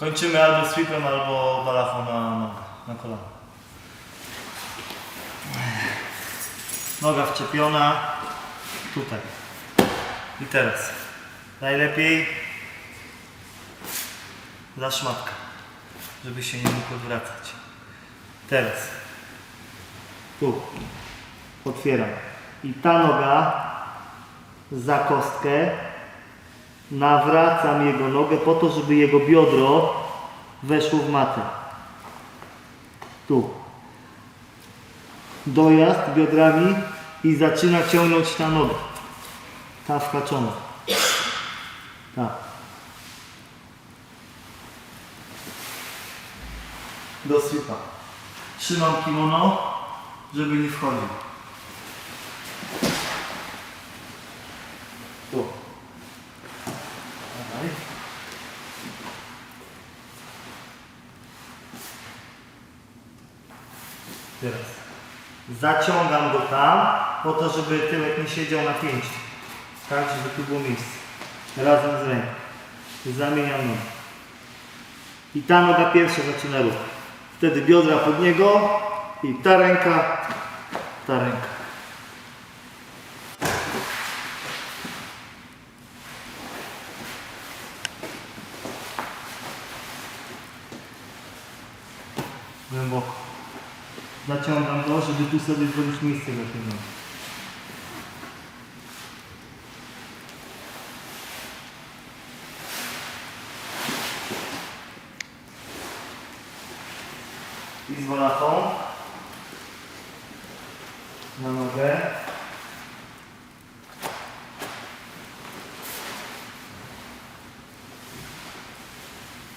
Kończymy albo sweepem, albo balafą na, na, na. Noga wczepiona tutaj. I teraz najlepiej za szmatkę, żeby się nie mógł odwracać. Teraz tu otwieram i ta noga za kostkę nawracam jego nogę po to, żeby jego biodro weszło w matę. Tu. Dojazd biodrami i zaczyna ciągnąć ta noga. Ta wkaczona. Ta. Do sweepa. Trzymam kimono, żeby nie wchodził. Tu. Dawaj. Teraz. Zaciągam go tam, po to, żeby tyłek nie siedział na pięści. Tak, żeby tu było miejsce. Razem z ręką. Zamieniam nogę. I ta noga pierwsza zaczyna ruch. Wtedy biodra pod niego i ta ręka, ta ręka. Głęboko. Zaciągam go, żeby tu sobie zrobić miejsce tej nogi. I z wolachą na nogę.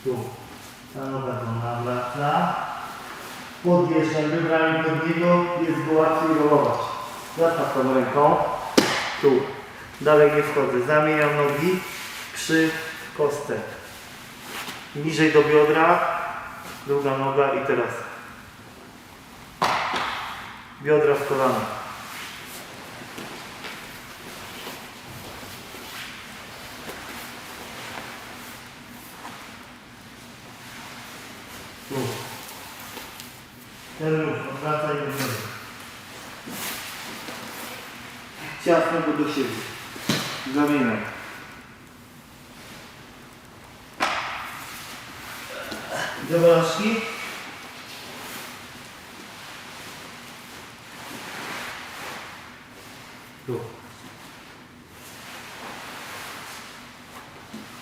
Tu. Ta noga go nawraca. Podjeżdżam wybrałem pod niego, jest go łatwiej rolować. Zostaw tą ręką. Tu. Dalej nie wchodzę. Zamieniam nogi przy kostce. Niżej do biodra. Druga noga i teraz. Biodra w kolana. Tu. Ten ruch, odwracaj do góry. Ciasno go do siebie. Zamieniam. Zawalaczki. Tu.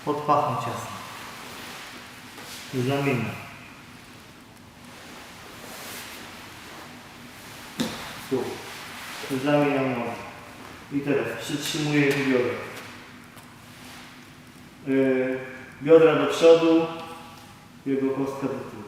Pod pachą ciasno. Zamieniam. Tu. Zamieniam nogę. I teraz przytrzymuję biodra. Yy, biodra do przodu, jego kostka do tyłu.